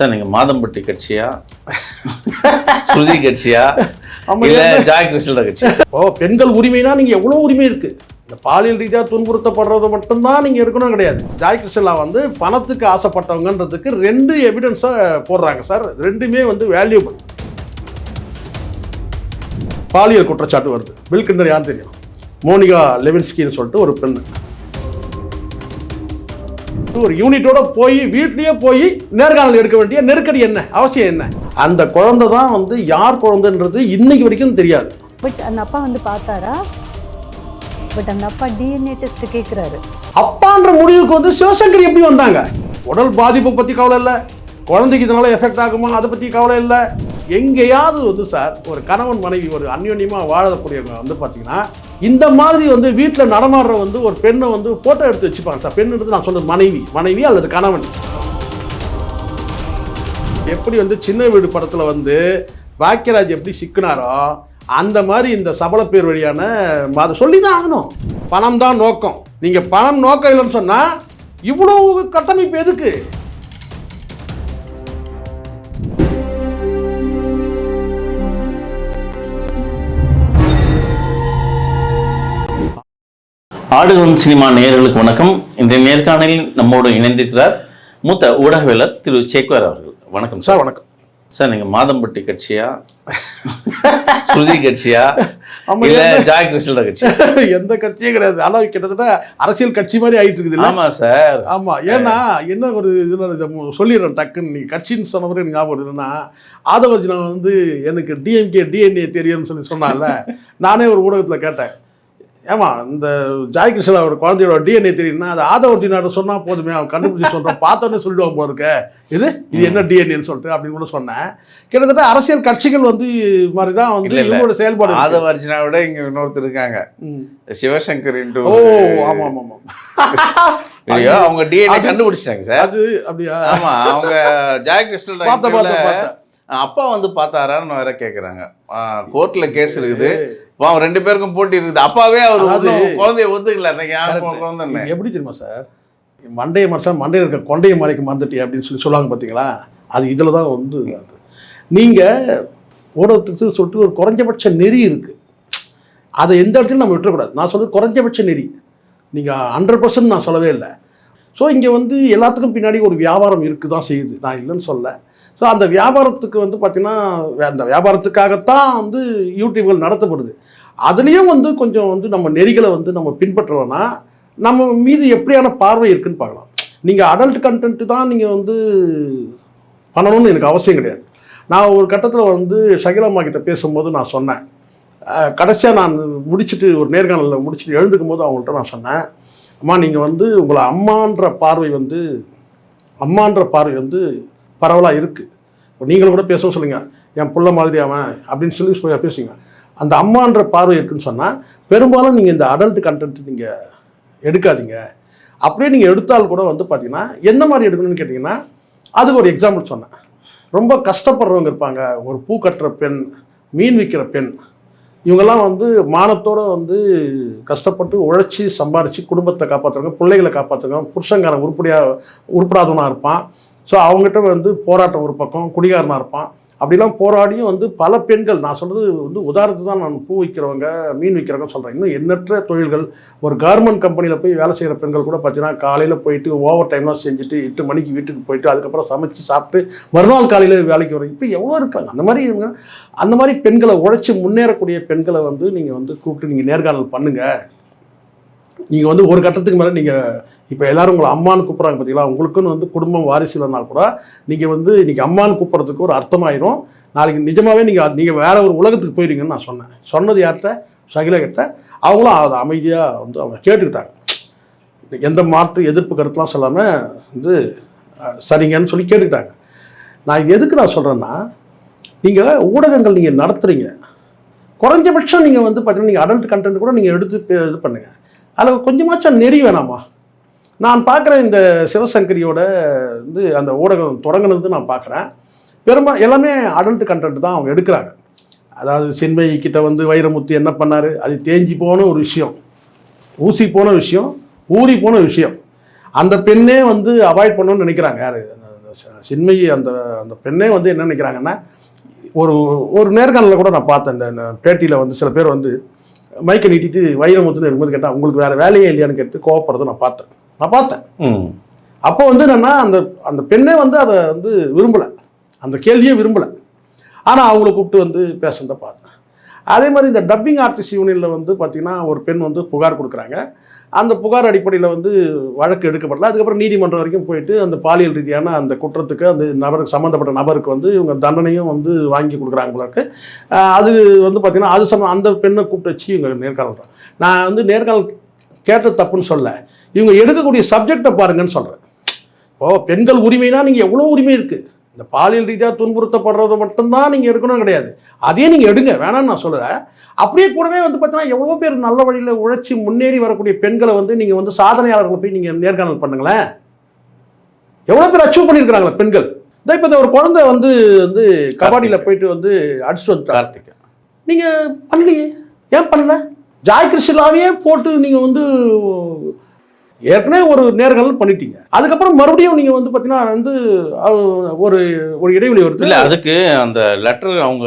Sir நீங்க மாதம்பட்டி கட்சியா? ஸ்ருதி கட்சியா? இல்ல? ஜாய் கிருஷ்ணா கட்சியா ஓ பெண்கள் உரிமைனா நீங்க எவ்வளோ உரிமை இருக்கு? இந்த பாலியல் ரீதியாக துன்புறுத்தப்படுறது மட்டும்தான் நீங்க இருக்கணும் கிடையாது. ஜாய் கிருஷ்ணா வந்து பணத்துக்கு ஆசைப்பட்டவங்கன்றதுக்கு ரெண்டு எவிடன்ஸை போடுறாங்க சார். ரெண்டுமே வந்து வேல்யூபிள் பாலியல் குற்றச்சாட்டு வருது. பில் கிண்டர் யார் தெரியும்? மோனிகா லெவின்ஸ்கின்னு சொல்லிட்டு ஒரு பெண் ஒரு யூனிட்டோட போய் வீட்லயே போய் நேர்காணல் எடுக்க வேண்டிய நெருக்கடி என்ன? அவசியம் என்ன? அந்த குழந்தை தான் வந்து யார் குழந்தைன்றது இன்னைக்கு வரைக்கும் தெரியாது. பட் அந்த அப்பா வந்து பார்த்தாரா? பட் அந்த அப்பா டிஎன்ஏ டெஸ்ட் கேட்குறாரு அப்பான்ற முடிவுக்கு வந்து சிவசங்கர் எப்படி வந்தாங்க? உடல் பாதிப்பை பற்றி கவலை இல்லை. குழந்தைக்கு இதனால எஃபெக்ட் ஆகுமா? அதை பற்றி கவலை இல்லை. எங்கேயாவது வந்து சார் ஒரு கணவன் மனைவி ஒரு அந்யோன்யமாக வாழக்கூடியவங்க வந்து பார்த்தீங்கன்னா இந்த மாதிரி வந்து வீட்டில் நடமாடுற வந்து ஒரு பெண்ணை வந்து ஃபோட்டோ எடுத்து வச்சுப்பாங்க சார். பெண்ணுன்றது நான் சொல்றது மனைவி மனைவி அல்லது கணவன். எப்படி வந்து சின்ன வீடு படத்தில் வந்து பாக்கியராஜ் எப்படி சிக்கினாரோ அந்த மாதிரி இந்த சபல பேர் வழியான அதை சொல்லி தான் ஆகணும். பணம் தான் நோக்கம். நீங்கள் பணம் நோக்கம் இல்லைன்னு சொன்னால் இவ்வளோ கட்டமைப்பு எதுக்கு? ஆடுகளம் சினிமா நேயர்களுக்கு வணக்கம். இன்றைய நேர்காணலில் நம்மோடு இணைந்திருக்கிறார் மூத்த ஊடகவியலர் திரு சேக்வார் அவர்கள். வணக்கம் சார் வணக்கம். சார் நீங்க மாதம்பட்டி கட்சியா? ஸ்ருதி கட்சியா? இல்ல? ஜாய் கிருஷ்ணா கட்சியா எந்த கட்சியும் கிடையாது ஆனால் கிட்டத்தட்ட அரசியல் கட்சி மாதிரி ஆயிட்டு இருக்குது இல்ல? ஆமா சார். ஆமா ஏன்னா என்ன ஒரு இதில் சொல்லிடுறேன் டக்குன்னு. நீ கட்சின்னு சொன்ன எனக்கு ஞாபகம் வருது. என்னன்னா ஆதவர்ஜினா வந்து எனக்கு டிஎம்கே டிஎன்ஏ தெரியும்னு சொல்லி சொன்னால நானே ஒரு ஊடகத்தில் கேட்டேன். ஏமா இந்த ஜாய் ஒரு குழந்தையோட டிஎன்ஏ தெரியும்னா அது ஆதவர்ஜினாட்ட சொன்னா போதுமே அவன் கண்டுபிடிச்சி சொல்கிறான் பார்த்தோன்னே சொல்லிடுவான் போல இருக்க இது இது என்ன டிஎன்ஏன்னு சொல்லிட்டு அப்படின்னு கூட சொன்னேன் கிட்டத்தட்ட அரசியல் கட்சிகள் வந்து மாதிரி தான் வந்து. இவங்களோட செயல்பாடு. ஆதவ அர்ஜுனா விட இங்க இன்னொருத்தர் இருக்காங்க. சிவசங்கர் ஓ ஒரு ஆமா ஆமா ஆமா video. அவங்க டிஎன்ஏ கண்டுபிடிச்சிட்டாங்க சார் அது அப்படியா ஆமா அவங்க ஜாய் கிருஷ்ணன் பார்த்தேன். அப்பா வந்து பார்த்தாரான்னு வேற கேக்குறாங்க கோர்ட்ல கேஸ் இருக்குது அவன் ரெண்டு பேருக்கும் போட்டி இருக்குது. அப்பாவே அவர் ஒண்ணும் குழந்தைய ஒத்துக்கல. இது எப்படி தெரியுமா சார் மண்டைய மனுஷன் மண்டையில் இருக்க கொண்டைய மலைக்கு மறந்துட்டி அப்படின்னு சொல்லி சொல்லுவாங்க பார்த்தீங்களா அது இதில் தான் வந்து. நீங்கள் ஊடகத்துக்கு சொல்லிட்டு ஒரு குறைஞ்சபட்ச நெறி இருக்குது அதை எந்த இடத்துலையும் நம்ம விட்டுறக்கூடாது. நான் சொல்றது குறைஞ்சபட்ச நெறி. நீங்கள் ஹண்ட்ரட் பர்சன்ட் நான் சொல்லவே இல்லை. ஸோ இங்கே வந்து எல்லாத்துக்கும் பின்னாடி ஒரு வியாபாரம் இருக்குது தான் செய்யுது. நான் இல்லைன்னு சொல்ல. ஸோ அந்த வியாபாரத்துக்கு வந்து பார்த்திங்கன்னா அந்த வியாபாரத்துக்காகத்தான் வந்து யூடியூப்கள் நடத்தப்படுது. அதுலேயும் வந்து கொஞ்சம் வந்து நம்ம நெறிகளை வந்து நம்ம பின்பற்றலைன்னா நம்ம மீது எப்படியான பார்வை இருக்குன்னு பார்க்கலாம். நீங்கள் அடல்ட் கண்டென்ட் தான் நீங்கள் வந்து பண்ணணும்னு எனக்கு அவசியம் கிடையாது. நான் ஒரு கட்டத்தில் வந்து சகிலம்மா கிட்ட பேசும்போது நான் சொன்னேன். கடைசியாக நான் முடிச்சுட்டு ஒரு நேர்காணலில் முடிச்சுட்டு எழுந்துக்கும் போது அவங்கள்ட்ட நான் சொன்னேன் அம்மா நீங்கள் வந்து உங்களை அம்மான்ற பார்வை வந்து அம்மான்ற பார்வை வந்து பரவலாக இருக்குது இப்போ நீங்களும் கூட பேசவும் சொல்லுங்கள் என் பிள்ளை மாதிரி அவன் அப்படின்னு சொல்லி சொல்லி பேசுங்க. அந்த அம்மான்ற பார்வை இருக்குன்னு சொன்னால் பெரும்பாலும் நீங்கள் இந்த அடல்ட் கண்டென்ட் நீங்கள் எடுக்காதீங்க. அப்படியே நீங்கள் எடுத்தால் கூட வந்து பார்த்தீங்கன்னா என்ன மாதிரி எடுக்கணும்னு கேட்டிங்கன்னா அதுக்கு ஒரு எக்ஸாம்பிள் சொன்னேன். ரொம்ப கஷ்டப்படுறவங்க இருப்பாங்க. ஒரு பூ கட்டுற பெண் மீன் விற்கிற பெண் இவங்கெல்லாம் வந்து மானத்தோடு வந்து கஷ்டப்பட்டு உழைச்சி சம்பாரித்து குடும்பத்தை காப்பாற்றுறவங்க பிள்ளைகளை காப்பாற்றுறாங்க புருஷங்காரன் உருப்படியாக உருப்படாதவனாக இருப்பான். ஸோ அவங்ககிட்ட வந்து போராட்டம் ஒரு பக்கம் குடிகாரனாக இருப்பான். அப்படிலாம் போராடியும் வந்து பல பெண்கள் நான் சொல்கிறது வந்து உதாரணத்துக்கு தான் நான் பூ விற்கிறவங்க மீன் விற்கிறவங்க சொல்கிறேன் இன்னும் எண்ணற்ற தொழில்கள் ஒரு கார்மெண்ட் கம்பெனியில் போய் வேலை செய்கிற பெண்கள் கூட பார்த்தீங்கன்னா காலையில் போயிட்டு ஓவர் டைம்லாம் செஞ்சுட்டு எட்டு மணிக்கு வீட்டுக்கு போயிட்டு அதுக்கப்புறம் சமைச்சு சாப்பிட்டு மறுநாள் காலையில் வேலைக்கு வரும் இப்போ எவ்வளோ இருக்காங்க? அந்த மாதிரி அந்த மாதிரி பெண்களை உழைச்சி முன்னேறக்கூடிய பெண்களை வந்து நீங்கள் வந்து கூப்பிட்டு நீங்கள் நேர்காணல் பண்ணுங்கள் நீங்கள் வந்து ஒரு கட்டத்துக்கு மேலே நீங்கள் இப்போ எல்லாரும் உங்களை அம்மான்னு கூப்பிட்றாங்க பார்த்தீங்களா உங்களுக்குன்னு வந்து குடும்பம் வாரிசு இல்லைனா கூட நீங்கள் வந்து இன்றைக்கி அம்மான்னு கூப்பிட்றதுக்கு ஒரு அர்த்தமாயிரும். நாளைக்கு நிஜமாகவே நீங்கள் நீங்கள் வேற ஒரு உலகத்துக்கு போயிருங்கன்னு நான் சொன்னேன். சொன்னது யார்கிட்ட? சகில கிட்ட. அவங்களும் அதை அமைதியாக வந்து அவங்க கேட்டுக்கிட்டாங்க. எந்த மாற்று எதிர்ப்பு கருத்துலாம் சொல்லாமல் வந்து சரிங்கன்னு சொல்லி கேட்டுக்கிட்டாங்க. நான் இது எதுக்கு நான் சொல்கிறேன்னா நீங்கள் ஊடகங்கள் நீங்கள் நடத்துகிறீங்க குறைஞ்சபட்சம் நீங்கள் வந்து பார்த்தீங்கன்னா நீங்கள் அடல்ட் கண்டென்ட் கூட நீங்கள் எடுத்து இது பண்ணுங்கள் அதில் கொஞ்சமாச்சும் நெறி வேணாமா? நான் பார்க்குற இந்த சிவசங்கரியோட வந்து அந்த ஊடகம் தொடங்கினது நான் பார்க்குறேன். பெரும்பா எல்லாமே அடல்ட் கண்டென்ட் தான் அவங்க எடுக்கிறாங்க. அதாவது சின்மை கிட்ட வந்து வைரமுத்து என்ன பண்ணார்? அது தேஞ்சி போன ஒரு விஷயம். ஊசி போன விஷயம். ஊறி போன விஷயம். அந்த பெண்ணே வந்து அவாய்ட் பண்ணணும்னு நினைக்கிறாங்க. யார்? சின்மையை அந்த அந்த பெண்ணே வந்து என்ன நினைக்கிறாங்கன்னா ஒரு ஒரு நேர்காணலில் கூட நான் பார்த்தேன். இந்த பேட்டியில் வந்து சில பேர் வந்து மைக்கை நீட்டிட்டு வைரமுத்துன்னு இருக்கும்போது கேட்டால் உங்களுக்கு வேறு வேலையே இல்லையான்னு கேட்டு கோவப்படுறதை நான் பார்த்தேன். நான் பார்த்தேன். அப்போ வந்து என்னன்னா அந்த அந்த பெண்ணே வந்து அதை வந்து விரும்பலை. அந்த கேள்வியே விரும்பலை. ஆனால் அவங்கள கூப்பிட்டு வந்து பேசுனதை பார்த்தேன். அதே மாதிரி இந்த டப்பிங் ஆர்டிஸ்ட் யூனியனில் வந்து பார்த்திங்கன்னா ஒரு பெண் வந்து புகார் கொடுக்குறாங்க. அந்த புகார் அடிப்படையில் வந்து வழக்கு எடுக்கப்படல. அதுக்கப்புறம் நீதிமன்றம் வரைக்கும் போயிட்டு அந்த பாலியல் ரீதியான அந்த குற்றத்துக்கு அந்த நபருக்கு சம்மந்தப்பட்ட நபருக்கு வந்து இவங்க தண்டனையும் வந்து வாங்கி கொடுக்குறாங்க போல அது வந்து பார்த்திங்கன்னா அது சம்ம அந்த பெண்ணை கூப்பிட்டு வச்சு இவங்க நேர்காணல் நான் வந்து நேர்காணல் கேட்ட தப்புன்னு சொல்ல இவங்க எடுக்கக்கூடிய சப்ஜெக்டை பாருங்கன்னு சொல்கிறேன் ஓ பெண்கள் உரிமைனா நீங்கள் எவ்வளோ உரிமை இருக்குது இந்த பாலியல் ரீதியாக துன்புறுத்தப்படுறது மட்டும்தான் நீங்கள் எடுக்கணும் கிடையாது. அதே நீங்கள் எடுங்க. வேணாம்னு நான் சொல்லுறேன் அப்படியே கூடவே வந்து பார்த்தீங்கன்னா எவ்வளோ பேர் நல்ல வழியில் உழைச்சி முன்னேறி வரக்கூடிய பெண்களை வந்து நீங்கள் வந்து சாதனையாளர்களை போய் நீங்கள் நேர்காணல் பண்ணுங்களேன். எவ்வளோ பேர் அச்சீவ் பண்ணியிருக்கிறாங்களே பெண்கள்? இந்த இப்போ இந்த ஒரு குழந்தை வந்து வந்து கபாடியில் போயிட்டு வந்து அடிச்சு வந்துட்டாங்க கார்த்திக். நீங்கள் பண்ணலையே? ஏன் பண்ணல? ஜாய் கிருஷ்ணாவே போட்டு நீங்கள் வந்து ஏற்கனவே ஒரு நேர்காணல் பண்ணிட்டீங்க. அதுக்கப்புறம் மறுபடியும் நீங்கள் வந்து பார்த்தீங்கன்னா வந்து ஒரு ஒரு இடைவெளி வருது. இல்ல அதுக்கு அந்த லெட்டர் அவங்க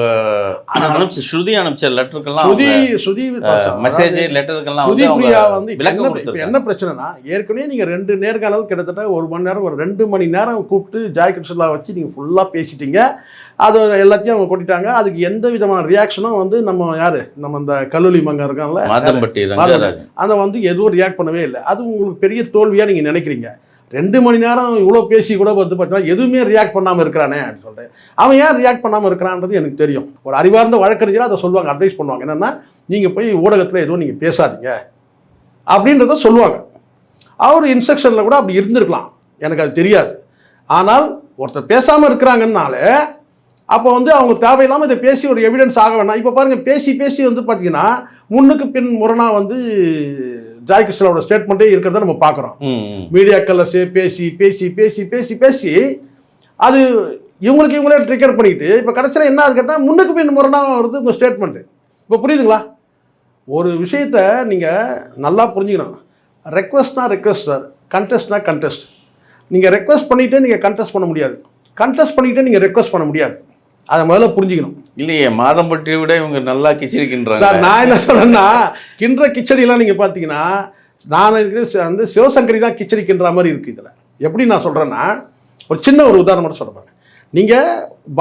அனுப்பிச்ச ஸ்ருதி அனுப்பிச்ச லெட்டருக்கெல்லாம் சுதி சுதி மெசேஜ் லெட்டருக்கெல்லாம் வந்து பிரியா வந்து இப்ப என்ன பிரச்சனைனா ஏற்கனவே நீங்க ரெண்டு நேர்காணல் கிட்டத்தட்ட ஒரு மணி நேரம் ஒரு ரெண்டு மணி நேரம் கூப்பிட்டு ஜாய் கிருஷ்ணா வச்சு நீங்க ஃபுல்லா பேசிட்டீங்க. அது எல்லாத்தையும் அவங்க கொட்டிட்டாங்க. அதுக்கு எந்த விதமான ரியாக்ஷனும் வந்து நம்ம யாரு? நம்ம இந்த கல்லூரி மங்க இருக்கான்ல மாதம்பட்டி அதை வந்து எதுவும் ரியாக்ட் பண்ணவே இல்லை. அது உங்களுக்கு பெரிய தோல்வியாக நீங்கள் நினைக்கிறீங்க. ரெண்டு மணி நேரம் இவ்வளோ பேசி கூட வந்து பார்த்தீங்கன்னா எதுவுமே ரியாக்ட் பண்ணாமல் இருக்கிறானே அப்படின்னு சொல்லிட்டு. அவன் ஏன் ரியாக்ட் பண்ணாமல் இருக்கிறான்றது எனக்கு தெரியும். ஒரு அறிவார்ந்த வழக்கறிஞராக அதை சொல்லுவாங்க அட்வைஸ் பண்ணுவாங்க. என்னென்னா நீங்கள் போய் ஊடகத்தில் எதுவும் நீங்கள் பேசாதீங்க. அப்படின்றத சொல்லுவாங்க. அவர் இன்ஸ்ட்ரக்ஷனில் கூட அப்படி இருந்திருக்கலாம். எனக்கு அது தெரியாது. ஆனால் ஒருத்தர் பேசாமல் இருக்கிறாங்கன்னாலே அப்போ வந்து அவங்க தேவையில்லாமல் இதை பேசி ஒரு எவிடன்ஸ் ஆக வேணாம். இப்போ பாருங்கள் பேசி பேசி வந்து பார்த்தீங்கன்னா முன்னுக்கு பின் முரணா வந்து ஜாய் கிருஷ்ணாவோட ஸ்டேட்மெண்ட்டே இருக்கிறத நம்ம பார்க்குறோம். மீடியாக்களில் சே பேசி பேசி பேசி பேசி பேசி அது இவங்களுக்கு இவங்களே ட்ரிகர் பண்ணிக்கிட்டு இப்போ கடைசியில் என்ன ஆகுது கேட்டால் முன்னுக்கு பின் முரணாக வருது உங்கள் ஸ்டேட்மெண்ட்டு இப்போ புரியுதுங்களா? ஒரு விஷயத்த நீங்கள் நல்லா புரிஞ்சுக்கணும். ரெக்வஸ்ட்னா ரெக்வஸ்ட் சார் கண்டெஸ்ட்னா கண்டெஸ்ட் நீங்கள் ரெக்வஸ்ட் பண்ணிகிட்டே நீங்கள் கண்டெஸ்ட் பண்ண முடியாது. கண்டெஸ்ட் பண்ணிக்கிட்டே நீங்கள் ரெக்வஸ்ட் பண்ண முடியாது. அதை முதல்ல புரிஞ்சுக்கணும். இல்லையே மாதம்பட்டியை விட இவங்க நல்லா சார் கிச்சிருக்கின்றாங்க நான் என்ன சொல்றேன்னா கின்ற கிச்சடிலாம் நீங்கள் பார்த்தீங்கன்னா நான் வந்து சிவசங்கரி தான் கிச்சடி கின்ற மாதிரி இருக்குது இதில். எப்படி நான் சொல்கிறேன்னா ஒரு சின்ன ஒரு உதாரணம் மட்டும் சொல்கிறேன் நீங்கள்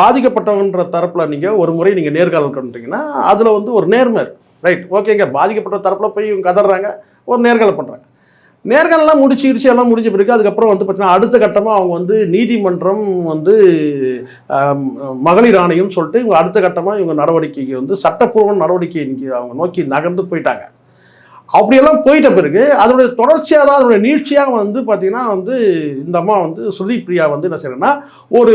பாதிக்கப்பட்டவன்ற தரப்பில் நீங்கள் ஒரு முறை நீங்கள் நேர்காணல் பண்ணுறீங்கன்னா அதில் வந்து ஒரு நேர்மை ரைட் ஓகேங்க. பாதிக்கப்பட்ட தரப்பில் போய் இவங்க கதறாங்க ஒரு நேர்காணல் பண்ணுறாங்க நேர்காணலாம் முடிச்சு எல்லாம் முடிஞ்ச பிறகு அதுக்கப்புறம் வந்து பார்த்தீங்கன்னா அடுத்த கட்டமாக அவங்க வந்து நீதிமன்றம் வந்து மகளிர் ஆணையம் சொல்லிட்டு இவங்க அடுத்த கட்டமாக இவங்க நடவடிக்கைக்கு வந்து சட்டப்பூர்வ நடவடிக்கை அவங்க நோக்கி நகர்ந்து போயிட்டாங்க. அப்படியெல்லாம் போயிட்ட பிறகு அதனுடைய தொடர்ச்சியாக தான் அதனுடைய நீட்சியாக வந்து பார்த்திங்கன்னா வந்து இந்த அம்மா வந்து சுருதி பிரியா வந்து என்ன செய்யறேன்னா ஒரு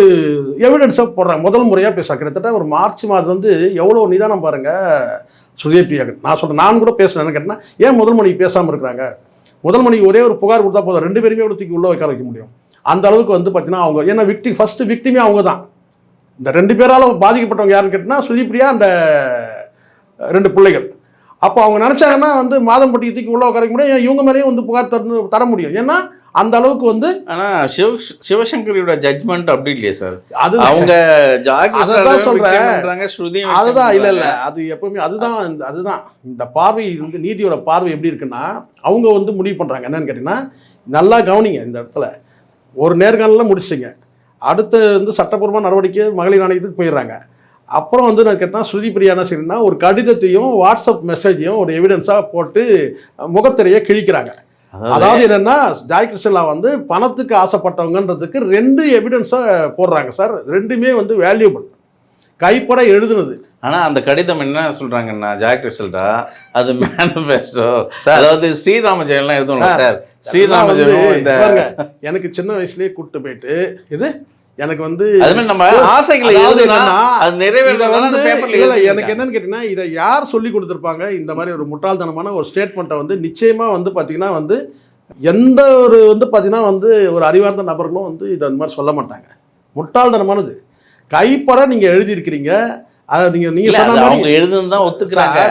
எவிடன்ஸாக போடுறாங்க. முதல் முறையாக பேசுகிறாங்க கிட்டத்தட்ட ஒரு மார்ச் மாதம் வந்து எவ்வளோ நிதானம் பாருங்கள் சுருதி பிரியா நான் சொல்கிறேன் நான் கூட பேசுனேன் கேட்டேன்னா ஏன் முதல் மணிக்கு பேசாமல் இருக்கிறாங்க? முதல் மணிக்கு ஒரே ஒரு புகார் கொடுத்தா போதும். ரெண்டு பேருமே கூட தூக்கி உள்ள வைக்க வைக்க முடியும். அந்த அளவுக்கு வந்து பார்த்தீங்கன்னா அவங்க ஏன்னா விக்டி ஃபஸ்ட்டு விக்டிமே அவங்க தான் இந்த ரெண்டு பேரால் பாதிக்கப்பட்டவங்க யாருன்னு கேட்டிங்கன்னா சுதீப்ரியா அந்த ரெண்டு பிள்ளைகள். அப்போ அவங்க நினச்சாங்கன்னா வந்து மாதம்பட்டி தூக்கி உள்ளே உட்கார முடியும். இவங்க மேலேயும் வந்து புகார் தர தர முடியும். ஏன்னா அந்த அளவுக்கு வந்து ஆனா சிவ சிவசங்கரியோட ஜட்ஜ்மெண்ட் அப்படி இல்லையே சார். அது அவங்க. ஜாகிரதை ஸ்ருதியும் அதுதான். இல்லை இல்லை. அது எப்பவுமே அதுதான் இந்த அதுதான். இந்த பார்வை வந்து நீதியோட பார்வை எப்படி இருக்குன்னா அவங்க வந்து முடிவு பண்ணுறாங்க என்னன்னு கேட்டிங்கன்னா நல்லா கவனிங்க இந்த இடத்துல. ஒரு நேர்காணலில் முடிச்சிங்க அடுத்து வந்து சட்டப்பூர்வ நடவடிக்கை மகளிர் ஆணையத்துக்கு போயிடுறாங்க. அப்புறம் வந்து நான் கேட்டால் ஸ்ருதி பிரியா என்ன செய்யணும்னா ஒரு கடிதத்தையும் வாட்ஸ்அப் மெசேஜையும் ஒரு எவிடன்ஸாக போட்டு முகத்திரையை கிழிக்கிறாங்க. அதாவது என்னன்னா ஜாய் கிருஷ்ணா வந்து பணத்துக்கு ஆசைப்பட்டவங்கன்றதுக்கு ரெண்டு எவிடன்ஸை போடுறாங்க சார். ரெண்டுமே வந்து வேல்யூபிள் கைப்பட எழுதுனது. ஆனா அந்த கடிதம் என்ன சொல்றாங்கன்னா ஜாக் ரிசல்ட்டா அது மேனிஃபெஸ்டோ. அதாவது ஸ்ரீராம ஜெயம்லாம் எழுதணும் சார், சார். அதெல்லாம் ஸ்ரீராம வந்து ஜெயம் இந்த எனக்கு சின்ன வயசுலயே கூட்டு போயிட்டு இது எனக்கு வந்து நம்ம ஆசைகளை எனக்கு என்னன்னு கேட்டீங்கன்னா இதை யார் சொல்லி கொடுத்துருப்பாங்க? இந்த மாதிரி ஒரு முட்டாள்தனமான ஒரு ஸ்டேட்மெண்ட்டை வந்து நிச்சயமா வந்து பாத்தீங்கன்னா வந்து எந்த ஒரு வந்து பாத்தீங்கன்னா வந்து ஒரு அறிவார்ந்த நபர்களும் வந்து இதை அந்த மாதிரி சொல்ல மாட்டாங்க. முட்டாள்தனமானது. கைப்பட நீங்க எழுதியிருக்கிறீங்க. அதை நீங்க நீங்க இல்ல, அது சொன்ன மாதிரி எழுதுனது தான் ஒத்துக்கிறாங்க.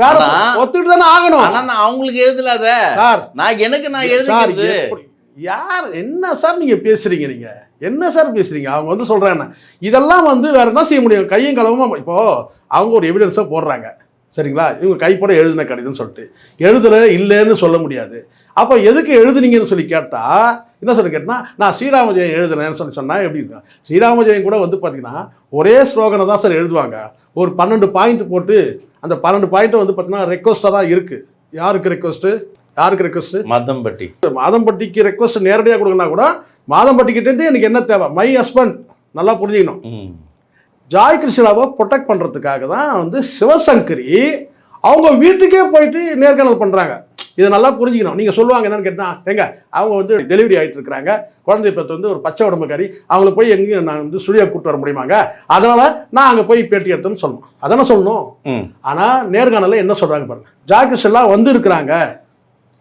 வேற ஒத்துக்கிட்டு தானே ஆகணும். ஆனா நான் அவங்களுக்கு எழுதல அத. சார். நான் எனக்கு நான் எப்படி யார் என்ன சார் நீங்கள் பேசுகிறீங்க நீங்கள் என்ன சார் பேசுகிறீங்க அவங்க வந்து சொல்கிறாங்க இதெல்லாம் வந்து வேறு என்ன செய்ய முடியும்? கையும் கலவமாக இப்போது அவங்க ஒரு எவிடன்ஸாக போடுறாங்க. சரிங்களா? இவங்க கைப்பட எழுதின கடிதம்னு சொல்லிட்டு. எழுதலை இல்லைன்னு சொல்ல முடியாது. அப்போ எதுக்கு எழுதுனீங்கன்னு சொல்லி கேட்டால் என்ன சொல்லி கேட்டால் நான் ஸ்ரீராம ஜெயம் எழுதுனேன்னு சொல்லி சொன்னால் எப்படி இருக்கும்? ஸ்ரீராம ஜெயம் கூட வந்து பார்த்தீங்கன்னா ஒரே ஸ்லோகனை தான் சார் எழுதுவாங்க. ஒரு பன்னெண்டு பாயிண்ட் போட்டு அந்த பன்னெண்டு பாயிண்ட்டை வந்து பார்த்தீங்கன்னா ரெக்வஸ்ட்டாக தான் இருக்குது யாருக்கு ரெக்வஸ்ட்டு யாருக்கு ரெக்வஸ்ட்டு மதம்பட்டி. மாதம்பட்டிக்கு ரெக்வஸ்ட் நேரடியாக கொடுக்கனா கூட மாதம்பட்டிக்கிட்டேருந்து எனக்கு என்ன தேவை? மை ஹஸ்பண்ட் நல்லா புரிஞ்சுக்கணும். ஜாய் கிருஷ்ணாவை ப்ரொடெக்ட் பண்ணுறதுக்காக தான் வந்து சிவசங்கரி அவங்க வீட்டுக்கே போயிட்டு நேர்காணல் பண்ணுறாங்க இதை நல்லா புரிஞ்சுக்கணும். நீங்கள் சொல்லுவாங்க என்னன்னு கேட்டால் எங்க அவங்க வந்து டெலிவரி ஆகிட்டு இருக்கிறாங்க. குழந்தை பெற்று வந்து ஒரு பச்சை உடம்புக்காரி. அவங்கள போய் எங்கேயும் நான் வந்து ஸ்டுடியோ கூட்டு வர முடியுமாங்க? அதனால் நான் அங்கே போய் பேட்டி எடுத்தேன்னு சொல்லணும். அதானே சொல்லணும்? ஆனால் நேர்காணலில் என்ன சொல்கிறாங்க பாருங்க. ஜாய் கிருஷ்ணா வந்து இருக்கிறாங்க.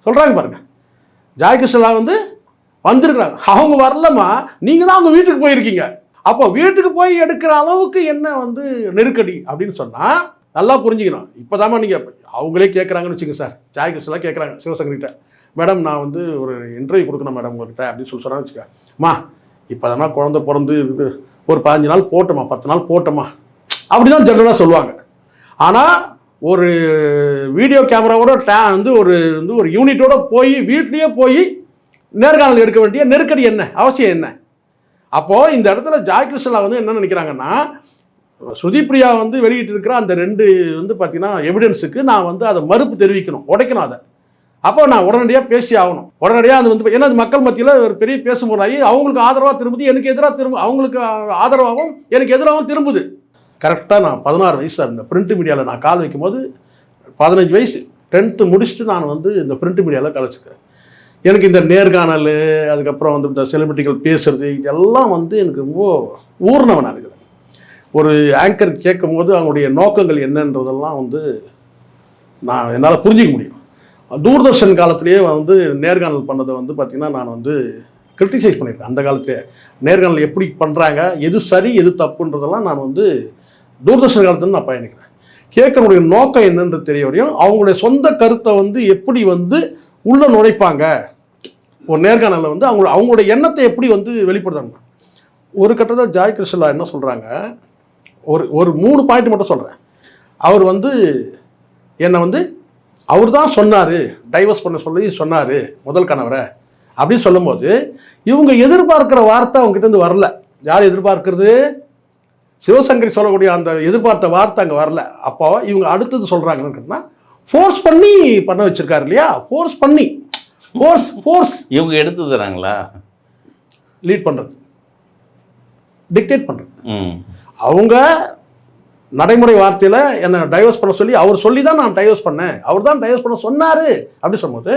சொல்கிறாங்க பாருங்க. ஜாய்கிருஷ்ணலா வந்து வந்திருக்கிறாங்க. அவங்க வரலமா நீங்கள் தான் அவங்க வீட்டுக்கு போயிருக்கீங்க. அப்போ வீட்டுக்கு போய் எடுக்கிற அளவுக்கு என்ன வந்து நெருக்கடி அப்படின்னு சொன்னால் நல்லா புரிஞ்சுக்கணும். இப்போ நீங்கள் அவங்களே கேட்குறாங்கன்னு வச்சுங்க சார். ஜாய் கிருஷ்ணா கேட்குறாங்க சிவசங்கர்கிட்ட. மேடம் நான் வந்து ஒரு இன்டர்வியூ கொடுக்கணும் மேடம் உங்கள்கிட்ட அப்படின்னு சொல்லி சொல்கிறான்னு வச்சுக்க இப்போ தானே குழந்த பிறந்து ஒரு பதினஞ்சு நாள் போட்டோமா பத்து நாள் போட்டோமா அப்படி தான் ஜென்ரலாக சொல்லுவாங்க. ஆனால் ஒரு வீடியோ கேமராவோட டே வந்து ஒரு வந்து ஒரு யூனிட்டோட போய் வீட்லேயே போய் நேர்காணல் எடுக்க வேண்டிய நெருக்கடி என்ன? அவசியம் என்ன? அப்போது இந்த இடத்துல ஜாய் கிருஷ்ணா வந்து என்ன நினைக்கிறாங்கன்னா சுதிப்ரியா வந்து வெளியிட்டு இருக்கிற அந்த ரெண்டு வந்து பார்த்தீங்கன்னா எவிடன்ஸுக்கு நான் வந்து அதை மறுப்பு தெரிவிக்கணும் உடைக்கணும் அதை. அப்போ நான் உடனடியாக பேசி ஆகணும். உடனடியாக அது வந்து ஏன்னா அது மக்கள் மத்தியில் ஒரு பெரிய பேசும்போதாகி அவங்களுக்கு ஆதரவாக திரும்புது எனக்கு எதிராக திரும்ப அவங்களுக்கு ஆதரவாகவும் எனக்கு எதிராகவும் திரும்புது. கரெக்டாக நான் பதினாறு வயசாக இருந்தேன் பிரிண்ட் மீடியாவில் நான் கால் வைக்கும்போது பதினஞ்சு வயசு டென்த்து முடிச்சுட்டு நான் வந்து இந்த பிரிண்ட் மீடியாவில் கால் எனக்கு இந்த நேர்காணல் அதுக்கப்புறம் வந்து இந்த செலிபிரிட்டிகள் பேசுறது இதெல்லாம் வந்து எனக்கு ரொம்ப ஊர்ணவன் நான் ஒரு ஆங்கர் கேட்கும்போது அவங்களுடைய நோக்கங்கள் என்னன்றதெல்லாம் வந்து நான் என்னால் புரிஞ்சிக்க முடியும். தூர்தர்ஷன் காலத்திலேயே வந்து நேர்காணல் பண்ணதை வந்து பார்த்திங்கன்னா நான் வந்து கிரிட்டிசைஸ் பண்ணியிருக்கேன். அந்த காலத்திலே நேர்காணல் எப்படி பண்ணுறாங்க எது சரி எது தப்புன்றதெல்லாம் நான் வந்து தூர்தர்ஷன் காலத்துல நான் பயணிக்கிறேன். கேட்கறவங்களுடைய நோக்கம் என்னென்று தெரிய வரையும் அவங்களுடைய சொந்த கருத்தை வந்து எப்படி வந்து உள்ள நுழைப்பாங்க? ஒரு நேர்காணலில் வந்து அவங்க அவங்களுடைய எண்ணத்தை எப்படி வந்து வெளிப்படுத்துறாங்க? ஒரு கட்டத்தில் ஜாய் கிருஷ்ணலா என்ன சொல்கிறாங்க ஒரு ஒரு மூணு பாயிண்ட் மட்டும் சொல்கிறேன் அவர் வந்து என்னை வந்து அவர் தான் சொன்னார் டைவர்ஸ் பண்ண சொல்லி சொன்னார் முதல் கணவரை அப்படின்னு சொல்லும்போது இவங்க எதிர்பார்க்கிற வார்த்தை அவங்ககிட்ட இருந்து வரல. யார் எதிர்பார்க்கிறது? சிவசங்கரி சொல்லக்கூடிய அந்த எதிர்பார்த்த வார்த்தை அங்கே வரல. அப்போ இவங்க அடுத்தது சொல்கிறாங்கன்னு கேட்டால் ஃபோர்ஸ் பண்ணி பண்ண வச்சிருக்காரு இல்லையா? ஃபோர்ஸ் பண்ணி. ஃபோர்ஸ் ஃபோர்ஸ் இவங்க எடுத்து தராங்களா? லீட் பண்ணுறது டிக்டேட் பண்ணுறது ம். அவங்க நடைமுறை வார்த்தையில் என்னை டைவர்ஸ் பண்ண சொல்லி அவர் சொல்லி தான் நான் டைவர்ஸ் பண்ணேன். அவர் தான் டைவர்ஸ் பண்ண சொன்னார் அப்படி சொல்லும்போது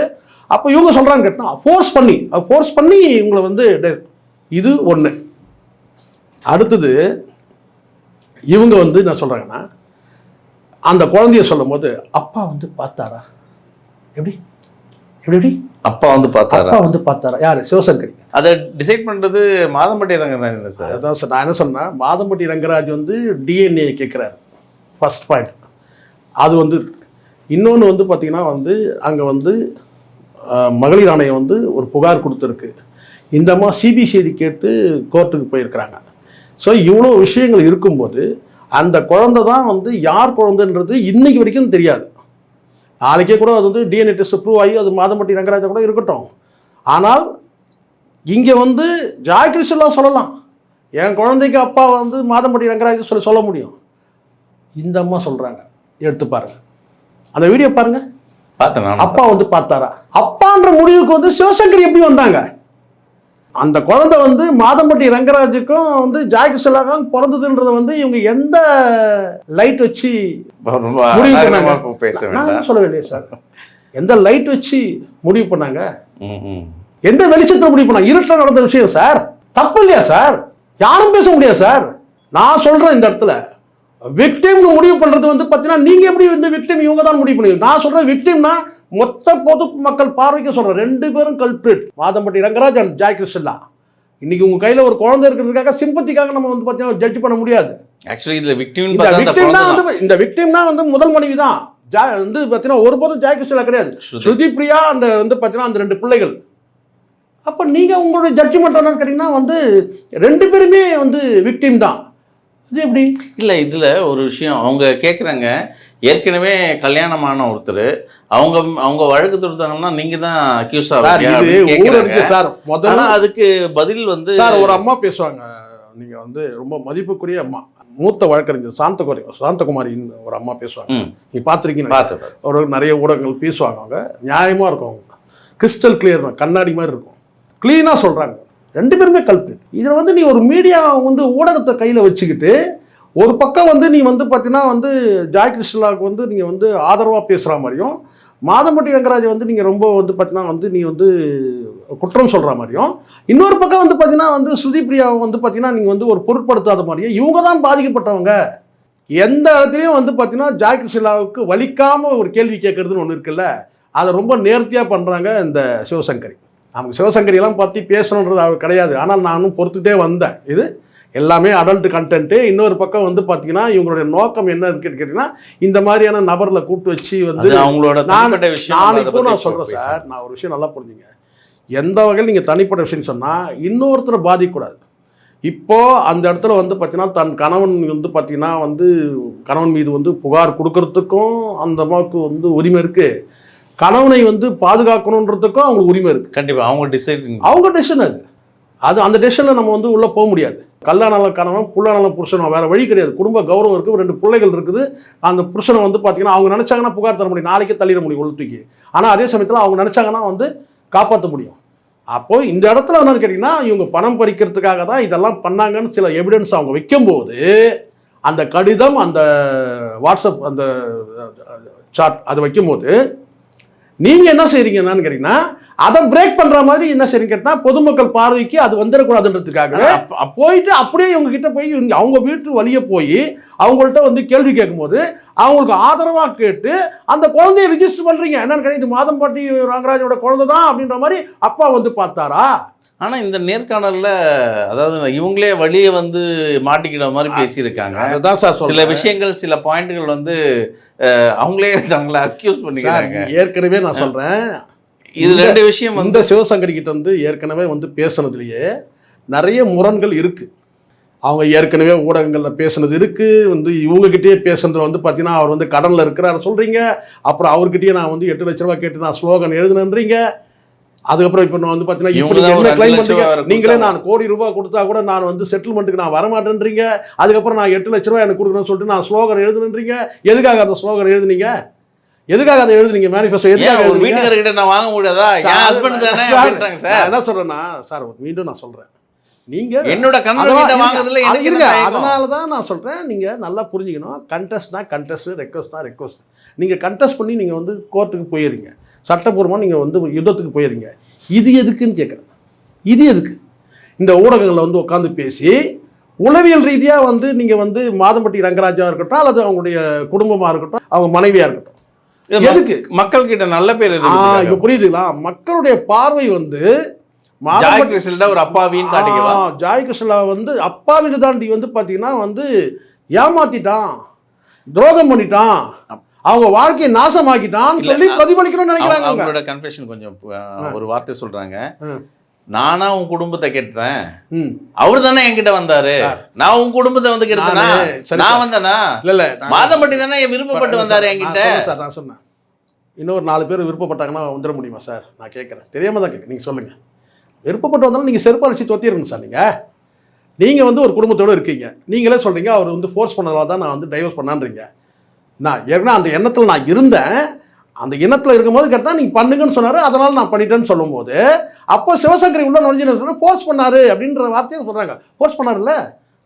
அப்போ இவங்க சொல்கிறாங்க கேட்டால் ஃபோர்ஸ் பண்ணி ஃபோர்ஸ் பண்ணி இவங்களை வந்து இது ஒன்று அடுத்தது இவங்க வந்து என்ன சொல்கிறாங்கன்னா அந்த குழந்தைய சொல்லும்போது அப்பா வந்து பார்த்தாரா? எப்படி? எப்படி எப்படி? அப்பா வந்து பார்த்தாரா? அப்பா வந்து பார்த்தாரா? யார்? சிவசங்கரி. அதை டிசைட் பண்றது மாதம்பட்டி ரங்கராஜன் சார். அதான் சார் நான் என்ன சொன்னேன் மாதம்பட்டி ரங்கராஜ் வந்து டிஎன்ஏ கேட்குறாரு ஃபர்ஸ்ட் பாயிண்ட் அது வந்து இன்னொன்று வந்து பார்த்திங்கன்னா வந்து அங்கே வந்து மகளிர் ஆணையம் வந்து ஒரு புகார் கொடுத்துருக்கு. இந்த அம்மா சிபிசிஐடி கேட்டு கோர்ட்டுக்கு போயிருக்கிறாங்க. ஸோ இவ்வளோ விஷயங்கள் இருக்கும்போது அந்த குழந்தை தான் வந்து யார் குழந்தைன்றது இன்னைக்கு வரைக்கும் தெரியாது. நாளைக்கே கூட அது வந்து டிஎன்ஏ டெஸ்ட் ப்ரூவ் ஆகி அது மாதம்பட்டி ரங்கராஜா கூட இருக்கட்டும். ஆனால் இங்கே வந்து ஜாய் கிருஷ்ணா சொல்லலாம். என் குழந்தைக்கு அப்பா வந்து மாதம்பட்டி ரங்கராஜ் சொல்லி சொல்ல முடியும். இந்த அம்மா சொல்கிறாங்க எடுத்து பாருங்க. அந்த வீடியோ பாருங்க. பார்த்தேன் அப்பா வந்து பார்த்தாரா? அப்பான்ற முடிவுக்கு வந்து சிவசங்கரி எப்படி வந்தாங்க? அந்த குழந்தை வந்து மாதம்பட்டி ரங்கராஜுக்கும் வந்து ஜாய் கிருஷ்ணாவுக்கும் பிறந்ததுன்றத வந்து இவங்க எந்த லைட் வச்சு ரொம்ப முடிவு அநாகரிகமா பண்ணாங்க? பேச நான் வேண்டாம் சொல்லவே இல்லையே சார் எந்த லைட் வச்சு முடிவு பண்ணாங்க. எந்த வெளிச்சத்தில் முடிவு பண்ணாங்க? இருட்டில் நடந்த விஷயம் சார் தப்பு இல்லையா சார் யாரும் பேச முடியாது சார் நான் சொல்றேன் இந்த இடத்துல. விக்டிம்னு முடிவு பண்றது வந்து பார்த்தீங்கன்னா நீங்க எப்படி வந்து விக்டிம் இவங்க தான் முடிவு பண்ணுவீங்க நான் சொல்றேன் விக்டிம்னா மொத்த பொது மக்கள் பார்வைக்கு சொல்றேன். ரெண்டு பேரும் கல்பிரிட் மாதம்பட்டி ரங்கராஜ் அண்ட் ஜாய் கிருஷ்ணா. இன்னைக்கு உங்க கையில ஒரு குழந்தை இருக்கிறதுக்காக சிம்பத்திக்காக நம்ம வந்து பார்த்தீங்கன்னா ஜட்ஜ் பண்ண முடியாது. ஆக்சுவலி இதுல குழந்தை வந்து இந்த விக்டிம்னா வந்து முதல் மனைவி தான் ஜா வந்து பார்த்தீங்கன்னா ஒருபோதும் ஜாய் கிருஷ்ணா கிடையாது. ஸ்ருதி. பிரியா அந்த வந்து பார்த்தீங்கன்னா அந்த ரெண்டு பிள்ளைகள். அப்போ நீங்கள் உங்களுடைய ஜட்ஜ்மெண்ட் என்னன்னு கேட்டிங்கன்னா வந்து ரெண்டு பேருமே வந்து விக்டிம் தான். இது எப்படி? இல்லை இதில் ஒரு விஷயம். அவங்க கேட்குறாங்க ஏற்கனவே கல்யாணமான ஒருத்தர் அவங்க அவங்க வழக்கு தொடுத்தாங்கன்னா நீங்கள் தான் அக்யூஸ் ஊழலுக்கு சார் முதல்ல அதுக்கு பதில் வந்து சார் ஒரு அம்மா பேசுவாங்க. நீங்க வந்து ரொம்ப மதிப்புக்குரிய அம்மா. மூத்த வழக்கறிஞர் சாந்தகுமாரி சாந்தகுமாரின்னு ஒரு அம்மா பேசுவாங்க. நீ பார்த்துருக்கீங்க பார்த்து ஒரு நிறைய ஊடகங்கள் பேசுவாங்க அவங்க. நியாயமா இருக்கும் அவங்க. கிறிஸ்டல் கிளியர் தான். கண்ணாடி மாதிரி இருக்கும். க்ளீனா சொல்றாங்க. ரெண்டு பேருமே கல்ப்பு இதில் வந்து நீ ஒரு மீடியா வந்து ஊடகத்தை கையில் வச்சுக்கிட்டு ஒரு பக்கம் வந்து நீ வந்து பார்த்தீங்கன்னா வந்து ஜாய் கிருஷ்ணலாவுக்கு வந்து நீங்கள் வந்து ஆதரவாக பேசுகிற மாதிரியும் மாதம்பட்டி ரங்கராஜ் வந்து நீங்கள் ரொம்ப வந்து பார்த்தீங்கன்னா வந்து நீ வந்து குற்றம் சொல்கிற மாதிரியும் இன்னொரு பக்கம் வந்து பார்த்தீங்கன்னா வந்து ஸ்ருதி பிரியாவை வந்து பார்த்தீங்கன்னா நீங்கள் வந்து ஒரு பொருட்படுத்தாத மாதிரியும் இவங்க தான் பாதிக்கப்பட்டவங்க. எந்த இடத்துலையும் வந்து பார்த்தீங்கன்னா ஜாய் கிருஷ்ணலாவுக்கு வலிக்காமல் ஒரு கேள்வி கேட்குறதுன்னு ஒன்று இருக்குல்ல அதை ரொம்ப நேர்த்தியாக பண்ணுறாங்க இந்த சிவசங்கரி. நமக்கு சிவசங்கரி எல்லாம் பற்றி பேசணுன்றது அவர் கிடையாது. ஆனால் நானும் பொறுத்துட்டே வந்தேன். இது எல்லாமே அடல்ட் கண்டென்ட்டு இன்னொரு பக்கம் வந்து பார்த்தீங்கன்னா இவங்களுடைய நோக்கம் என்ன இருக்குன்னு கேட்டிங்கன்னா இந்த மாதிரியான நபர்களை கூப்பிட்டு வச்சு வந்து அவங்களோட நான் இப்போ நான் சொல்கிறேன். சார். நான் ஒரு விஷயம் நல்லா புரிஞ்சுங்க. எந்த வகையில் நீங்கள் தனிப்பட்ட விஷயம் சொன்னால் இன்னொருத்தரை பாதிக்கக்கூடாது. இப்போ அந்த இடத்துல வந்து பார்த்தீங்கன்னா தன் கணவன் வந்து பார்த்தீங்கன்னா வந்து கணவன் மீது வந்து புகார் கொடுக்கறதுக்கும் அந்த அம்மாவுக்கு வந்து உரிமை இருக்கு. கணவனை வந்து பாதுகாக்கணுன்றதுக்கும் அவங்களுக்கு உரிமை இருக்கு. கண்டிப்பா அவங்க டிசைடிங் அவங்க டெசிஷன் அது. அது அந்த டெசிஷனில் நம்ம வந்து உள்ளே போக முடியாது. கல்யாணம் கணவன் புள்ளநலம் புருஷனும் வேற வழி கிடையாது. குடும்ப கௌரவம் இருக்குது ரெண்டு பிள்ளைகள் இருக்குது. அந்த புருஷனை வந்து பார்த்தீங்கன்னா அவங்க நினச்சாங்கன்னா புகார் தர முடியும். நாளைக்கே தள்ளிட முடியும் உள்ள தூக்கி. ஆனால் அதே சமயத்தில் அவங்க நினச்சாங்கன்னா வந்து காப்பாற்ற முடியும். அப்போ இந்த இடத்துல என்னன்னு கேட்டிங்கன்னா இவங்க பணம் பறிக்கிறதுக்காக தான் இதெல்லாம் பண்ணாங்கன்னு சில எவிடன்ஸ் அவங்க வைக்கும்போது அந்த கடிதம் அந்த வாட்ஸ்அப் அந்த சாட் அதை வைக்கும்போது நீங்கள் என்ன செய்றீங்க என்னன்னு கேட்டிங்கன்னா அதை பிரேக் பண்ணுற மாதிரி என்ன செய்றீங்க கேட்டால் பொதுமக்கள் பார்வைக்கு அது வந்துடக்கூடாதுன்றதுக்காகவே போயிட்டு அப்படியே இவங்க கிட்ட போய் அவங்க வீட்டு வழியே போய் அவங்கள்ட்ட வந்து கேள்வி கேட்கும்போது அவங்களுக்கு ஆதரவாக கேட்டு அந்த குழந்தைய ரிஜிஸ்டர் பண்ணுறீங்க என்னன்னு கேட்டீங்க மாதம்பாட்டி ரங்கராஜோட குழந்தை தான் அப்படின்ற மாதிரி அப்பா வந்து பார்த்தாரா? ஆனா இந்த நேர்காணல்ல அதாவது இவங்களே வழியை வந்து மாட்டிக்கிற மாதிரி பேசியிருக்காங்க. அதுதான் சார் சில விஷயங்கள் சில பாயிண்ட்கள் வந்து அவங்களே அவங்கள அக்யூஸ் பண்ணிக்கிறாங்க. ஏற்கனவே நான் சொல்றேன். இது ரெண்டு விஷயம் வந்து சிவசங்கரி கிட்ட வந்து ஏற்கனவே வந்து பேசுனதுலயே நிறைய முரண்கள் இருக்கு. அவங்க ஏற்கனவே ஊடகங்களில் பேசுனது இருக்கு. வந்து இவங்ககிட்டயே பேசுனது வந்து பார்த்தீங்கன்னா அவர் வந்து கடனில் இருக்கிறாரு சொல்றீங்க. அப்புறம் அவர்கிட்டயே நான் வந்து எட்டு லட்ச ரூபாய் கேட்டு நான் ஸ்லோகன் எழுதுனேன்றீங்க. அதுக்கப்புறம் இப்போ நான் வந்து பார்த்தீங்கன்னா நீங்களே. நான் கோடி ரூபாய் கொடுத்தா கூட நான் வந்து செட்டில்மெண்ட்டுக்கு நான் வரமாட்டேன்றீங்க. அதுக்கப்புறம் நான் எட்டு லட்ச ரூபாய் எனக்கு கொடுக்கணும்னு சொல்லிட்டு நான் ஸ்லோகன் எழுதுனேன்றீங்க. எதுக்காக அந்த ஸ்லோகன் எழுதுனீங்க? எதுக்காக அதை எழுதுனீங்க மேனிஃபெஸ்டோ எதுக்காக? வீட்டுக்காரர்கிட்ட நான் வாங்க முடியாதா? என் ஹஸ்பண்ட் தானே சார், என்ன சொல்றேன்னா சார் மீண்டும் நான் சொல்றேன். நீங்க என்னோட இருங்க, வாங்குறதுல இருங்க? அதனால தான் நான் சொல்றேன். நீங்க நல்லா புரிஞ்சுக்கணும். கண்டெஸ்ட்னா கண்டெஸ்ட் ரெக்வஸ்ட்னா ரெக்வஸ்ட் நீங்க கண்டெஸ்ட் பண்ணி நீங்க வந்து கோர்ட்டுக்கு போயிடுறீங்க சட்டப்பூர்வமாக நீங்க வந்து யுத்தத்துக்கு போயிடுறீங்க இது எதுக்குன்னு கேட்குறேன் இது எதுக்கு? இந்த ஊடகங்களில் வந்து உட்காந்து பேசி உளவியல் ரீதியாக வந்து நீங்கள் வந்து மாதம்பட்டி ரங்கராஜா இருக்கட்டும் அல்லது அவங்களுடைய குடும்பமாக இருக்கட்டும் அவங்க மனைவியாக இருக்கட்டும். எதுக்கு? மக்கள் கிட்ட நல்ல பேர் இப்போ புரியுதுங்களா? மக்களுடைய பார்வை வந்து ஜாய் கிறிஸ்டல்ட ஒரு அப்பாவின்னு காட்டிக்கலாம் ஜாய் கிருஷ்ணா வந்து அப்பாவில தாண்டி வந்து பார்த்தீங்கன்னா வந்து ஏமாத்திட்டான் துரோகம் பண்ணிட்டான். அவங்க வாழ்க்கையை நாசமாக்கிட்டான் இல்ல, சொல்லி பிரதிபலிக்கணும்னு நினைக்கிறாங்க அவங்க. அவங்களோட கன்ஃபெஷன் கொஞ்சம் ஒரு வார்த்தை சொல்றாங்க. நானா உன் குடும்பத்தை கெடுத்தேன் ம். அவர் தானே என்கிட்ட வந்தாரு. நான் உன் குடும்பத்தை வந்து கெடுத்தனா? நானு. வந்தனா? இல்ல இல்ல மாதம்பட்டி தானே விருப்பப்பட்டு வந்தாரு என்கிட்ட? சார் நான் சொன்னேன். இன்னொரு நாலு பேர் விருப்பப்பட்டாங்கன்னா வந்துட முடியுமா சார்? நான் கேட்குறேன். தெரியாம தான் கேட்குறேன். நீங்கள் சொல்லுங்கள் விருப்பப்பட்டு வந்தாலும் நீங்கள் செருப்பு அடிச்சு தொத்திருக்கணும் சார் நீங்கள் நீங்கள் வந்து ஒரு குடும்பத்தோடு இருக்கீங்க. நீங்களே சொல்கிறீங்க அவர் வந்து ஃபோர்ஸ் பண்ணதால தான் நான் வந்து டைவர்ஸ் பண்ணான்றீங்க. நான் ஏற்கனவே அந்த எண்ணத்தில் நான் இருந்தேன். அந்த எண்ணத்தில் இருக்கும்போது கேட்டால் நீங்கள் பண்ணுங்கன்னு சொன்னார். அதனால் நான் பண்ணிட்டேன்னு சொல்லும்போது அப்போ சிவசங்கரி உள்ள நுழைஞ்சு சொன்னா ஃபோர்ஸ் பண்ணாரு. அப்படின்ற வார்த்தையை சொல்கிறாங்க ஃபோர்ஸ் பண்ணார்ல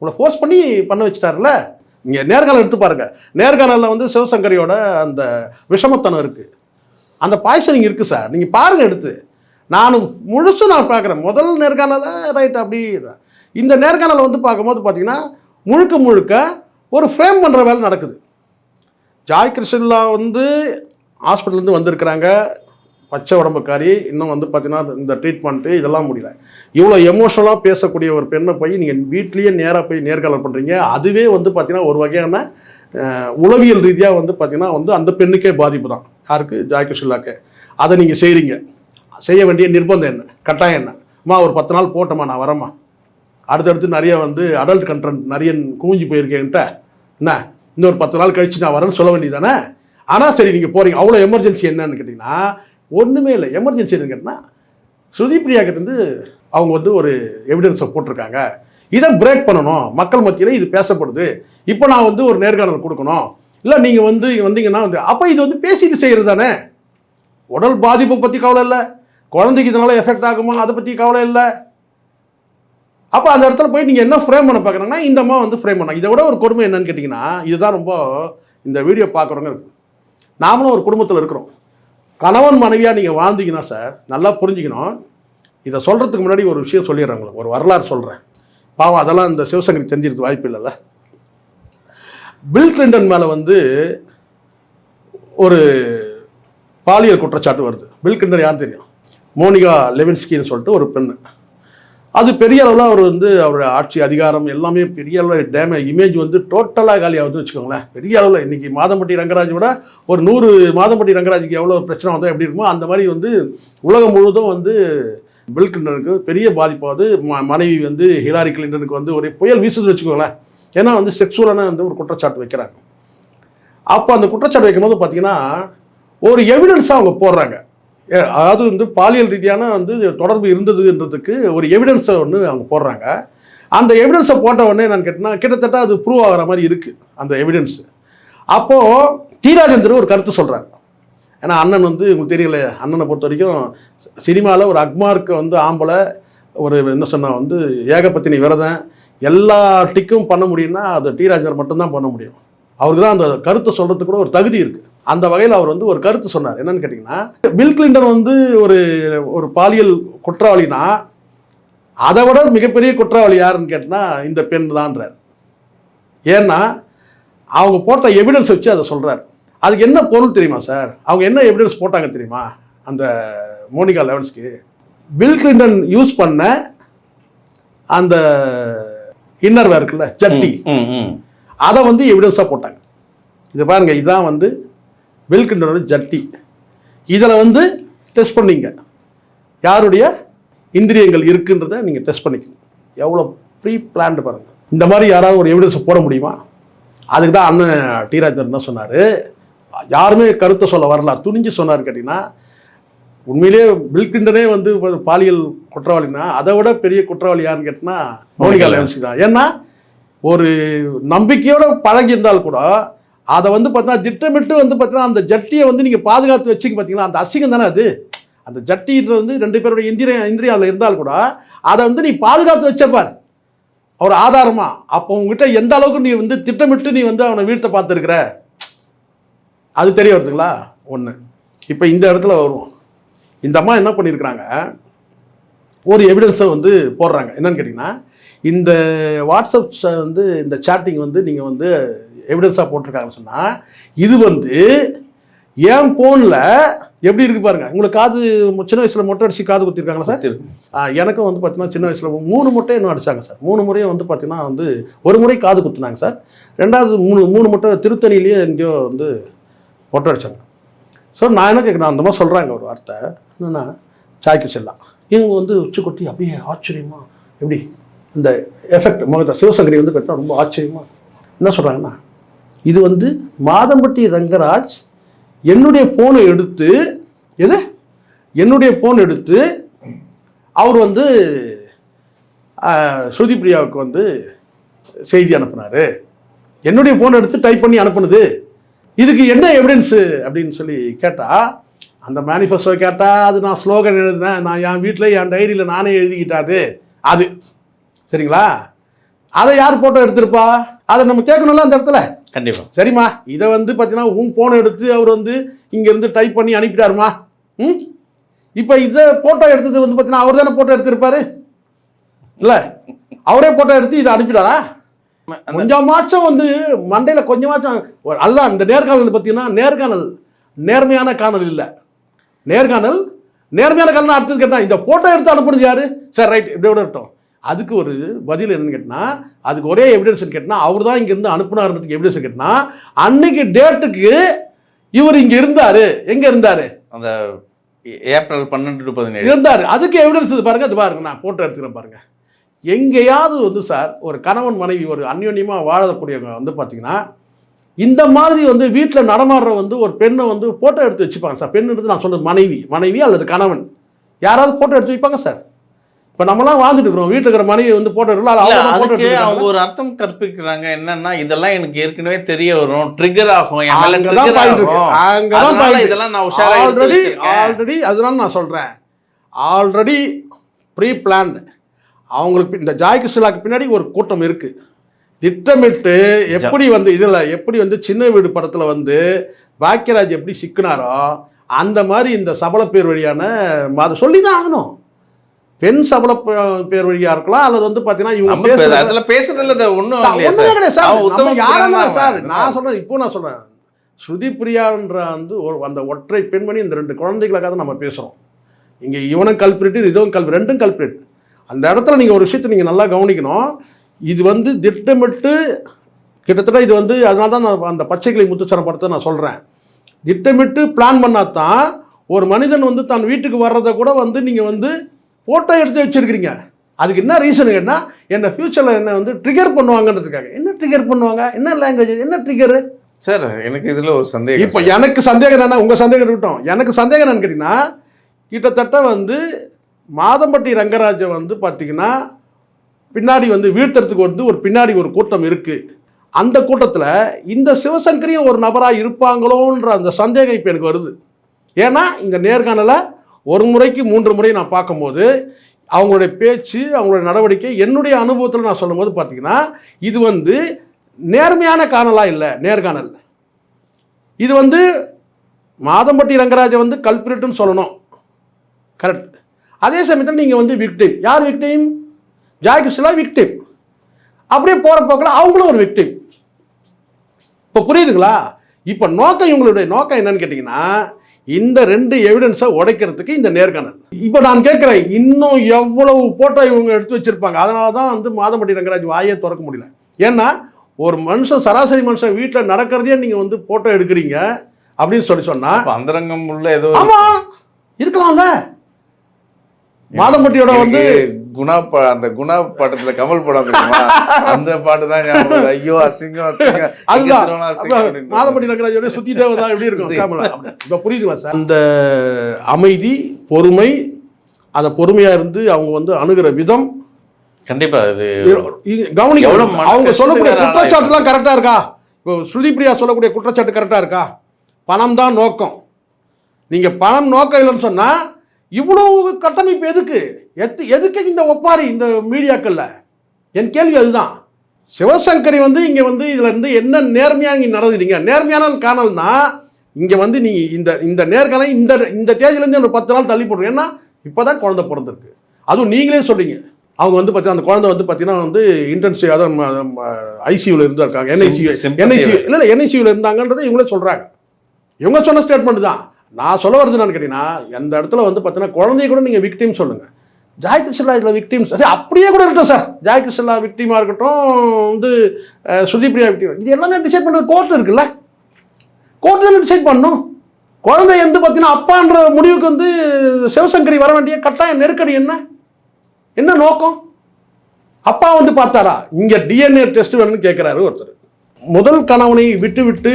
உங்களை ஃபோர்ஸ் பண்ணி பண்ண வச்சுட்டாருல்ல? நீங்கள் நேர்காணல் எடுத்து பாருங்கள் நேர்காணலில் வந்து சிவசங்கரியோட அந்த விஷமத்தனம் இருக்குது அந்த பாய்சனிங் இருக்குது சார். நீங்கள் பாருங்கள் எடுத்து. நான் முழுசும் நான் பார்க்குறேன் முதல் நேர்காணலில் ரைட் அப்படி இந்த நேர்காணலை வந்து பார்க்கும்போது பார்த்தீங்கன்னா முழுக்க முழுக்க ஒரு ஃப்ரேம் பண்ணுற வேலை நடக்குது. ஜாய் கிருஷ்ணல்லா வந்து ஹாஸ்பிட்டல்லேருந்து வந்திருக்கிறாங்க. பச்சை உடம்புக்காரி. இன்னும் வந்து பார்த்தீங்கன்னா இந்த ட்ரீட்மெண்ட்டு இதெல்லாம் முடியல. இவ்வளோ எமோஷனலாக பேசக்கூடிய ஒரு பெண்ணை போய் நீங்கள் வீட்லேயே நேராக போய் நேர்காணல் பண்ணுறீங்க அதுவே வந்து பார்த்தீங்கன்னா ஒரு வகையான உளவியல் ரீதியாக வந்து பார்த்தீங்கன்னா வந்து அந்த பெண்ணுக்கே பாதிப்பு தான். யாருக்கு? ஜாய் கிருஷ்ணலாக்கு அதை நீங்கள் செய்கிறீங்க செய்ய வேண்டிய நிர்பந்தம் என்ன? கட்டாயம் என்ன? அம்மா ஒரு பத்து நாள் போட்டோம்மா நான் வரேம்மா. அடுத்தடுத்து நிறைய வந்து அடல்ட் கண்டென்ட் நிறைய குவிஞ்சு போயிருக்கேன்ட்ட. என்ன? இன்னொரு பத்து நாள் கழிச்சு நான் வரேன்னு சொல்ல வேண்டியதானே ஆனால் சரி நீங்கள் போகிறீங்க அவ்வளோ எமர்ஜென்சி என்னன்னு கேட்டிங்கன்னா ஒன்றுமே இல்லை. எமர்ஜென்சி என்னன்னு கேட்டிங்கன்னா ஸ்ருதி பிரியா கிட்ட இருந்து அவங்க வந்து ஒரு எவிடன்ஸை போட்டிருக்காங்க. இதை பிரேக் பண்ணணும். மக்கள் மத்தியில் இது பேசப்படுது. இப்போ நான் வந்து ஒரு நேர்காணல் கொடுக்கணும். இல்லை நீங்கள் வந்து வந்தீங்கன்னா வந்து அப்போ இது வந்து பேசிட்டு செய்கிறது தானே? உடல் பாதிப்பை பற்றி கவலை இல்லை. குழந்தைக்கு இதனால் எஃபெக்ட் ஆகுமா? அதை பற்றி கவலை இல்லை. அப்போ அந்த இடத்துல போய் நீங்கள் என்ன ஃப்ரேம் பண்ண பார்க்குறாங்கன்னா இந்த அம்மா வந்து ஃப்ரேம் பண்ணாங்க இதை விட ஒரு கொடுமை என்னன்னு கேட்டிங்கன்னா இதுதான் ரொம்ப இந்த வீடியோ பார்க்குறவங்க இருக்கு. நாமளும் ஒரு குடும்பத்தில் இருக்கிறோம். கணவன் மனைவியாக நீங்கள் வாழ்ந்தீங்கன்னா சார் நல்லா புரிஞ்சுக்கணும். இதை சொல்கிறதுக்கு முன்னாடி ஒரு விஷயம் சொல்லிடுறாங்களே ஒரு வரலாறு சொல்கிறேன் பாவம் அதெல்லாம் இந்த சிவசங்கரி தெரிஞ்சிருக்கு வாய்ப்பு இல்லைல்ல. பில் கிளின்டன் மேலே வந்து ஒரு பாலியல் குற்றச்சாட்டு வருது. பில் கிளின்டன் யார் தெரியும்? மோனிகா லெவின்ஸ்கின்னு சொல்லிட்டு ஒரு பெண்ணு. அது பெரிய அளவில் அவர் வந்து அவருடைய ஆட்சி அதிகாரம் எல்லாமே பெரிய அளவில் டேமேஜ் இமேஜ் வந்து டோட்டலாக காலியாகுதுன்னு வச்சுக்கோங்களேன். பெரிய அளவில் இன்றைக்கி மாதம்பட்டி ரங்கராஜ் விட ஒரு நூறு மாதம்பட்டி ரங்கராஜுக்கு எவ்வளோ பிரச்சனை வந்தால் எப்படி இருக்குமோ அந்த மாதிரி வந்து உலகம் முழுவதும் வந்து பில் கிளின்டனுக்கு பெரிய பாதிப்பாவது ம மனைவி வந்து ஹிலாரி கிளின்டனுக்கு வந்து ஒரு புயல் வீசுதுன்னு வச்சுக்கோங்களேன். ஏன்னா வந்து செக்ஸுவலான வந்து ஒரு குற்றச்சாட்டு வைக்கிறாங்க. அப்போ அந்த குற்றச்சாட்டு வைக்கும்போது பார்த்தீங்கன்னா ஒரு எவிடன்ஸாக அவங்க போடுறாங்க. அதாவது வந்து பாலியல் ரீதியான வந்து தொடர்பு இருந்ததுன்றதுக்கு ஒரு எவிடன்ஸை ஒன்று அவங்க போடுறாங்க. அந்த எவிடன்ஸை போட்ட உடனே நான் கேட்டேன்னா கிட்டத்தட்ட அது ப்ரூவ் ஆகிற மாதிரி இருக்குது அந்த எவிடன்ஸ் அப்போது டி ராஜேந்தர் ஒரு கருத்து சொல்கிறாங்க ஏன்னா அண்ணன் வந்து உங்களுக்கு தெரியல அண்ணனை பொறுத்த வரைக்கும் சினிமாவில் ஒரு அக்மார்க்கு வந்து ஆம்பளை ஒரு என்ன சொன்னால் வந்து ஏகபத்தினி விரதம் எல்லா டிக்கும் பண்ண முடியும்னா அது டி ராஜேந்தர் மட்டும்தான் பண்ண முடியும். அவருக்கு தான் அந்த கருத்தை சொல்கிறதுக்கு கூட ஒரு தகுதி இருக்குது அந்த வகையில் அவர் வந்து ஒரு கருத்து சொன்னார். என்னன்னு கேட்டிங்கன்னா பில் கிளின்டன் வந்து ஒரு ஒரு பாலியல் குற்றவாளினா அதை விட மிகப்பெரிய குற்றவாளி யாருன்னு கேட்டினா இந்த பெண் தான்றார். ஏன்னா அவங்க போட்ட எவிடன்ஸ் வச்சு அதை சொல்கிறார் அதுக்கு என்ன பொருள் தெரியுமா சார்? அவங்க என்ன எவிடன்ஸ் போட்டாங்க தெரியுமா? அந்த மோனிகா லெவன்ஸ்க்கு. பில் கிளின்டன் யூஸ் பண்ண அந்த இன்னர் இருக்குல்ல ஜட்டி. அதை வந்து எவிடன்ஸாக போட்டாங்க. இது பாருங்க இதுதான் வந்து பில் கிளின்டனோட ஜட்டி. இதில் வந்து டெஸ்ட் பண்ணீங்க. யாருடைய இந்திரியங்கள் இருக்குன்றதை நீங்கள் டெஸ்ட் பண்ணிக்கணும். எவ்வளோ ப்ரீ பிளான்டு பாருங்க. இந்த மாதிரி யாராவது ஒரு எவிடன்ஸ் போட முடியுமா? அதுக்கு தான் அண்ணன் டி ராஜேந்திரன் தான் சொன்னார். யாருமே கருத்தை சொல்ல வரல. துணிஞ்சு சொன்னார் கேட்டிங்கன்னா உண்மையிலேயே பில் கிளின்டனே வந்து பாலியல் குற்றவாளினா அதை விட பெரிய குற்றவாளி யாருன்னு கேட்டினா மோனிகா லேன்சி தான். ஏன்னா ஒரு நம்பிக்கையோட பழகி இருந்தால் கூட அதை வந்து பார்த்தீங்கன்னா திட்டமிட்டு வந்து பார்த்தீங்கன்னா அந்த ஜட்டியை வந்து நீங்கள் பாதுகாத்து வச்சுக்க பார்த்தீங்களா? அந்த அசிங்கம் தானே அது? அந்த ஜட்டின்றது வந்து ரெண்டு பேருடைய இந்திரிய இந்திரியம் அதில் இருந்தால் கூட அதை வந்து நீ பாதுகாத்து வச்சப்பார் அவர் ஆதாரமா? அப்போ உங்ககிட்ட எந்த அளவுக்கு நீ வந்து திட்டமிட்டு நீ வந்து அவனை வீழ்த்த பார்த்துருக்குற? அது தெரிய வருதுங்களா? ஒன்று இப்போ இந்த இடத்துல வருவோம். இந்த அம்மா என்ன பண்ணியிருக்கிறாங்க? ஒரு எவிடன்ஸை வந்து போடுறாங்க. என்னன்னு கேட்டிங்கன்னா இந்த வாட்ஸ்அப் வந்து இந்த சேட்டிங் வந்து நீங்கள் வந்து எவிடன்ஸாக போட்டிருக்காங்கன்னு சொன்னால் இது வந்து என் ஃபோனில் எப்படி இருக்கு பாருங்க. உங்களுக்கு காது சின்ன வயசில் மொட்டை அடிச்சு காது குத்திருக்காங்களா சார்? எனக்கும் வந்து பார்த்தீங்கன்னா சின்ன வயசில் மூணு முட்டை இன்னும் அடிச்சாங்க சார். மூணு முறையும் வந்து பார்த்தீங்கன்னா வந்து ஒரு முறை காது குத்துனாங்க சார். ரெண்டாவது மூணு மூணு முட்டை திருத்தணிலேயே எங்கேயோ வந்து மொட்டை அடிச்சாங்க. ஸோ நான் என்ன கேட்குறேன் அந்த மாதிரி சொல்கிறாங்க ஒரு வார்த்தை. என்னன்னா சாய்க்கு செல்லாம் இவங்க வந்து உச்சி கொட்டி அப்படியே ஆச்சரியமா எப்படி இந்த எஃபெக்ட் முகத்தை சிவசங்கரி வந்து பார்த்தா ரொம்ப ஆச்சரியமா என்ன சொல்கிறாங்கன்னா இது வந்து மாதம்பட்டி ரங்கராஜ் என்னுடைய ஃபோனை எடுத்து எது? என்னுடைய ஃபோன் எடுத்து அவர் வந்து ஆஹ், ஸ்ருதி பிரியாவுக்கு வந்து செய்தி அனுப்புனாரு. என்னுடைய ஃபோன் எடுத்து டைப் பண்ணி அனுப்புனது. இதுக்கு என்ன எவிடன்ஸு அப்படின்னு சொல்லி கேட்டால் அந்த மேனிஃபெஸ்டோ கேட்டால் அது நான் ஸ்லோகன் எழுதினேன். நான் என் வீட்டில் என் டைரியில் நானே எழுதிக்கிட்டாது அது. சரிங்களா? அதை யார் ஃபோட்டோ எடுத்திருப்பா? அதை நம்ம கேட்கணும்ல அந்த இடத்துல. கண்டிப்பா. சரிம்மா. இதை வந்து பார்த்தீங்கன்னா உன் ஃபோனை எடுத்து அவர் வந்து இங்கேருந்து டைப் பண்ணி அனுப்பிட்டாருமா? ம்? இப்போ இதை ஃபோட்டோ எடுத்தது வந்து பார்த்தீங்கன்னா அவர் தானே ஃபோட்டோ எடுத்திருப்பாரு? இல்லை? அவரே ஃபோட்டோ எடுத்து இதை அனுப்பிட்டாரா? கொஞ்சமாச்சும் வந்து மண்டையில் கொஞ்சமாச்சும் அதுதான் இந்த நேர்காணல் பார்த்தீங்கன்னா நேர்காணல். நேர்மையான காணல் இல்லை. நேர்காணல் நேர்மையான காணல் அடுத்தது கேட்டா இந்த ஃபோட்டோ எடுத்து அனுப்புனது யாரு? சரி ரைட் இப்படி விட இருக்கட்டும். அதுக்கு ஒரு பதில் என்னன்னு கேட்டினா அதுக்கு ஒரே எவிடன்ஸ் கேட்டினா அவர் தான் இங்கேருந்து அனுப்புனாருன்றதுக்கு எவிடன்ஸ் கேட்டினா அன்னைக்கு டேட்டுக்கு இவர் இங்கே இருந்தார். எங்கே இருந்தார்? அந்த ஏப்ரல் பன்னெண்டு டு பதினேழு. இருந்தார். அதுக்கு எவிடன்ஸ் இது பாருங்க அது பாருங்க நான் போட்டோ எடுத்துக்கிறேன் பாருங்க. எங்கேயாவது வந்து சார் ஒரு கணவன் மனைவி ஒரு அந்யோன்யமாக வாழக்கூடியவங்க வந்து பார்த்தீங்கன்னா இந்த மாதிரி வந்து வீட்டில் நடமாடுற வந்து ஒரு பெண்ணை வந்து ஃபோட்டோ எடுத்து வச்சுப்பாங்க சார். பெண்ணுன்றது நான் சொல்றது மனைவி மனைவி அல்லது கணவன். யாராவது ஃபோட்டோ எடுத்து வைப்பாங்க சார். இப்போ நம்மலாம் வாழ்ந்துட்டு இருக்கிறோம். வீட்டில் இருக்கிற மனைவி வந்து இல்ல, அவங்க ஒரு அர்த்தம் கற்பிக்கிறாங்க. என்னன்னா இதெல்லாம் எனக்கு ஏற்கனவே தெரிய வரும். ட்ரிகர் ஆகும். இதெல்லாம் நான் உஷாரா ஆல்ரெடி. ஆல்ரெடி அதனால நான் சொல்கிறேன் ஆல்ரெடி ப்ரீ பிளான்டு அவங்களுக்கு இந்த ஜாய் கிருஷ்ணலாக்கு பின்னாடி ஒரு கூட்டம் இருக்குது திட்டமிட்டு எப்படி வந்து இதில் எப்படி வந்து சின்ன வீடு படத்தில் வந்து பாக்கியராஜ் எப்படி சிக்கினாரோ அந்த மாதிரி இந்த சபல பேர் வழியான சொல்லி தான் ஆகணும். பெண் சபல பேர் வழியாக இருக்கலாம் அல்லது வந்து பார்த்தீங்கன்னா இவங்க அதுல பேசுறதுல ஒண்ணும் கிடையாது சார். யாரும் சார். நான் சொல்றேன் இப்போ நான் சொல்றேன். ஸ்ருதி பிரியான்ற வந்து ஒரு அந்த ஒற்றை பெண்மணி இந்த ரெண்டு குழந்தைகளுக்காக தான் நம்ம பேசுறோம். இங்க இவனும் கல்பிரிட்டு இதுவும் கல்வி ரெண்டும் கல்பிரிட் அந்த இடத்துல நீங்க ஒரு விஷயத்தை நீங்க நல்லா கவனிக்கணும். இது வந்து திட்டமிட்டு கிட்டத்தட்ட இது வந்து அதனால தான் நான் அந்த பச்சைக்கிளி முத்துச்சரம் படத்தை நான் சொல்றேன். திட்டமிட்டு பிளான் பண்ணாதான் ஒரு மனிதன் வந்து தன் வீட்டுக்கு வர்றதை கூட வந்து நீங்கள் வந்து ஃபோட்டோ எடுத்து வச்சிருக்கிறீங்க. அதுக்கு என்ன ரீசன் கேட்டா என்ன ஃபியூச்சரில் என்ன வந்து ட்ரிகர் பண்ணுவாங்கன்றதுக்காக. என்ன ட்ரிகர் பண்ணுவாங்க? என்ன லாங்குவேஜ் என்ன ட்ரிகரு சார் எனக்கு இதுல ஒரு சந்தேகம் இப்போ. எனக்கு சந்தேகம் என்ன உங்கள் சந்தேகம் இருக்கட்டும். எனக்கு சந்தேகம் என்னன்னு கேட்டிங்கன்னா கிட்டத்தட்ட வந்து மாதம்பட்டி ரங்கராஜை வந்து பார்த்தீங்கன்னா பின்னாடி வந்து வீழ்த்துறதுக்கு வந்து ஒரு பின்னாடி ஒரு கூட்டம் இருக்குது அந்த கூட்டத்தில் இந்த சிவசங்கரியும் ஒரு நபராக இருப்பாங்களோன்ற அந்த சந்தேகம் இப்போ எனக்கு வருது. ஏன்னா இந்த நேர்காணலை ஒரு முறைக்கு மூன்று முறை நான் பார்க்கும்போது அவங்களுடைய பேச்சு அவங்களுடைய நடவடிக்கை என்னுடைய அனுபவத்தில் நான் சொல்லும்போது பார்த்தீங்கன்னா இது வந்து நேர்மையான காணலாக இல்லை நேர்காணல். இது வந்து மாதம்பட்டி ரங்கராஜை வந்து கல்பிரிட்டுன்னு சொல்லணும். கரெக்ட் அதே சமயத்தில் நீங்கள் வந்து விக்டிம் யார் விக்டிம் ஜாய் விக்டிம் அப்படியே போகிற போக்கில் அவங்களும் ஒரு விக்டிம் இப்போ புரியுதுங்களா? இப்போ நோக்கம் இவங்களுடைய நோக்கம் என்னன்னு கேட்டிங்கன்னா இந்த ரெண்டு எவிடன்ஸை உடைக்கிறதுக்கு இந்த நேர்காணல். இப்போ நான் கேட்குறேன் இன்னும் எவ்வளவு போட்டோ இவங்க எடுத்து வச்சிருப்பாங்க? அதனால தான் வந்து மாதம்பட்டி ரங்கராஜ் வாயே திறக்க முடியல. ஏன்னா ஒரு மனுஷன் சராசரி மனுஷன் வீட்டில் நடக்கிறதையே நீங்கள் வந்து போட்டோ எடுக்கிறீங்க அப்படின்னு சொல்லி சொன்னா அப்ப அந்தரங்கம் உள்ள ஏதோ ஆமா இருக்கலாம்ல. மாதம்பட்டியோட வந்து குணா ப- அந்த குணா பாட்டத்துல கமல் படம் அந்த பாட்டு தான். ஐயோ அசிங்கம். மாதம்பட்டி நகராஜோட சுத்திட்டே வந்தா எப்படி இருக்கும். இப்ப புரியுதுங்களா சார். அந்த அமைதி பொறுமை அந்த பொறுமையா இருந்து அவங்க வந்து அணுகிற விதம் கண்டிப்பா இது இது கவனிக்க அவங்க சொல்லக்கூடிய குற்றச்சாட்டுலாம் கரெக்டா இருக்கா? இப்போ ஸ்ருதி பிரியா சொல்லக்கூடிய குற்றச்சாட்டு கரெக்டா இருக்கா? பணம் தான் நோக்கம். நீங்க பணம் நோக்கம் இல்லைன்னு சொன்னா இவ்வளவு கட்டமைப்பு எதுக்கு? எது எதுக்கு இந்த ஒப்பாரி இந்த மீடியாக்கள்ல? என் கேள்வி அதுதான். சிவசங்கரி வந்து இங்க வந்து இதுல இருந்து என்ன நேர்மையா நீங்க நடந்துட்டீங்க? நேர்மையான காணல்னா இங்க வந்து நீங்க இந்த இந்த நேர்காணலை இந்த இந்த தேதியில இருந்து ஒரு பத்து நாள் தள்ளி போடுறோம் ஏன்னா இப்பதான் குழந்தை பிறந்திருக்கு. அதுவும் நீங்களே சொல்றீங்க. அவங்க வந்து பார்த்தீங்கன்னா அந்த குழந்தை வந்து பார்த்தீங்கன்னா வந்து இன்டென்சிவ் அதான் ஐசியூவில் இருந்திருக்காங்க. என்ஐசியூ Sympathy என்ஐசியூ இல்லை இல்லை என்ஐசியூவில் இருந்தாங்கன்றதை இவங்களே சொல்கிறாங்க இவங்க சொன்ன ஸ்டேட்மெண்ட் தான். நான் சொல்ல வருது என்னன்னு கேட்டீங்கன்னா எந்த இடத்துல வந்து பார்த்தீங்கன்னா குழந்தைய கூட நீங்கள் விக்டிம் சொல்லுங்கள் ஜாய் கிருஷ்ணா இதில் விக்டிம்ஸ் அது அப்படியே கூட இருக்கட்டும் சார் ஜாய் கிருஷ்ணா விக்டிமாக இருக்கட்டும் வந்து அஹ், சுதீப்ரியா விக்டிம் இது எல்லாமே டிசைட் பண்ணுறது கோர்ட் இருக்குல்ல? கோர்ட் தானே டிசைட் பண்ணணும்? குழந்தை வந்து பார்த்தீங்கன்னா அப்பான்ற முடிவுக்கு வந்து சிவசங்கரி வர வேண்டிய கட்டாயம் நெருக்கடி என்ன? என்ன நோக்கம்? அப்பா வந்து பார்த்தாரா? இங்கே டிஎன்ஏ டெஸ்ட் வேணும்னு கேட்குறாரு ஒருத்தர். முதல் கணவனை விட்டு விட்டு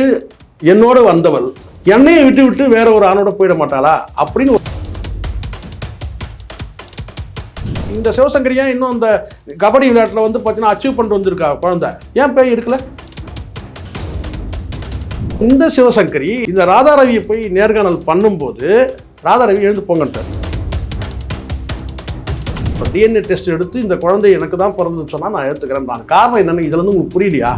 என்னோட வந்தவள் என்னையை விட்டு விட்டு வேற ஒரு ஆணோட போயிட மாட்டாளா? அப்படின்னு இந்த சிவசங்கரியா இன்னும் அந்த கபடி விளையாட்டில் வந்து பார்த்தீங்கன்னா அச்சீவ் பண்ணிட்டு வந்திருக்கா குழந்தை? ஏன் பேய் எடுக்கல? இந்த சிவசங்கரி இந்த ராதாரவியை போய் நேர்காணல் பண்ணும்போது ராதாரவி எழுந்து போங்கன்ட்டார் இப்போ டிஎன்ஏ டெஸ்ட் எடுத்து இந்த குழந்தை எனக்கு தான் பிறந்ததுன்னு சொன்னால் நான் எடுத்துக்கிறேன். நான் காரணம் என்னென்னு இதில் வந்து உங்களுக்கு புரியலையா?